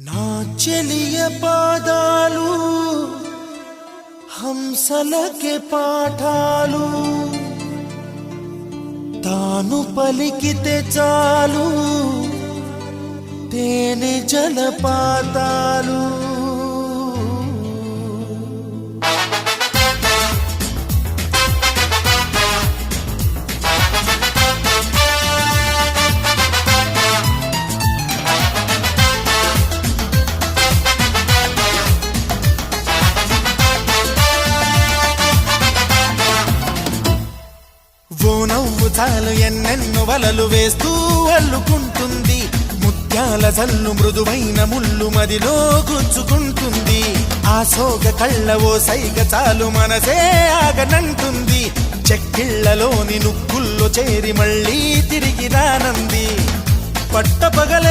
నా చెలియ పాదాలు హంసలకి పాఠాలు. తాను పలికితే చాలు తేనె జలపాతాలు. ఓ నవ్వు చాలు ఎన్నెన్నో వలలు వేస్తూ అల్లుకుంటుంది. ముత్యాల జల్లు మృదువైన ముళ్ళు మదిలో గుచ్చుకుంటుంది. ఆ సోగ కళ్ళ ఓ సైగ చాలు మనసే ఆగనంటుంది. చెక్కిళ్ళలోని నుక్కుల్లో చేరి మళ్ళీ తిరిగి రానంది. పట్టపగలెవరైనా